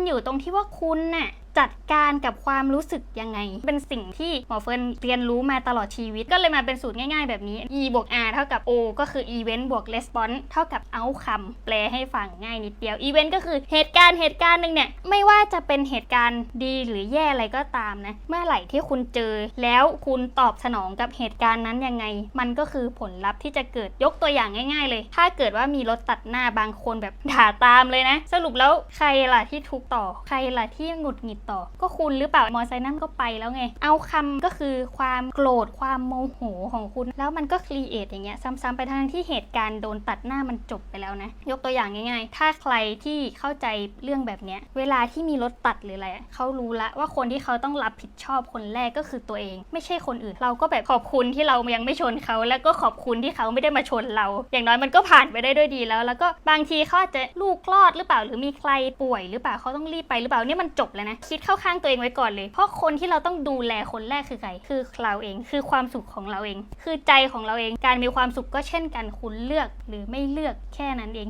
ันอยู่ตรงที่ว่าคุณน่ะจัดการกับความรู้สึกยังไง เป็นสิ่งที่หมอเฟิร์นเรียนรู้มาตลอดชีวิต ก็เลยมาเป็นสูตรง่ายๆแบบนี้ e บวก r เท่ากับ o ก็คือ event บวก response เท่ากับ outcome แปลให้ฟังง่ายนิดเดียว event ก็คือเหตุการณ์เหตุการณ์หนึ่งเนี่ย ไม่ว่าจะเป็นเหตุการณ์ดีหรือแย่อะไรก็ตามนะ เมื่อไหร่ที่คุณเจอ แล้วคุณตอบสนองกับเหตุการณ์นั้นยังไง มันก็คือผลลัพธ์ที่จะเกิดยกตัวอย่างง่าย ๆ เลย ถ้าเกิดว่ามีรถตัดหน้าบางคนแบบด่าตามเลยนะ สรุปแล้วใครล่ะที่ทุกต่อใครล่ะที่หงุดหงิดต่อ ก็คุณหรือเปล่ามอไซค์นั่นก็ไปแล้วไง เอาคำก็คือความโกรธความโมโหของคุณ แล้วมันก็ครีเอทอย่างเงี้ยซ้ำๆไปทั้งที่เหตุการณ์โดนตัดหน้ามันจบไปแล้วนะ ยกตัวอย่างง่าย ๆ ถ้าใครที่เข้าใจเรื่องแบบเนี้ยเวลาที่มีรถตัดหรืออะไรเขารู้ละว่าคนที่เขาต้องรับผิดชอบคนแรกก็คือตัวเอง ไม่ใช่คนอื่น เราก็แบบขอบคุณที่เรายังไม่ชนเขาแล้วก็ขอบคุณที่เขาไม่ได้มาชนเรา อย่างน้อยมันก็ผ่านไปได้ด้วยดีแล้ว แล้วก็บางทีเขาอาจจะลูกคลอดหรือเปล่าหรือมีใครป่วย หรือเปล่าเขาต้องรีบไปหรือเปล่านี่มันจบแล้วนะคิดเข้าข้างตัวเองไว้ก่อนเลย เพราะคนที่เราต้องดูแลคนแรกคือใคร คือเราเอง คือความสุขของเราเอง คือใจของเราเอง การมีความสุขก็เช่นกัน คุณเลือกหรือไม่เลือกแค่นั้นเอง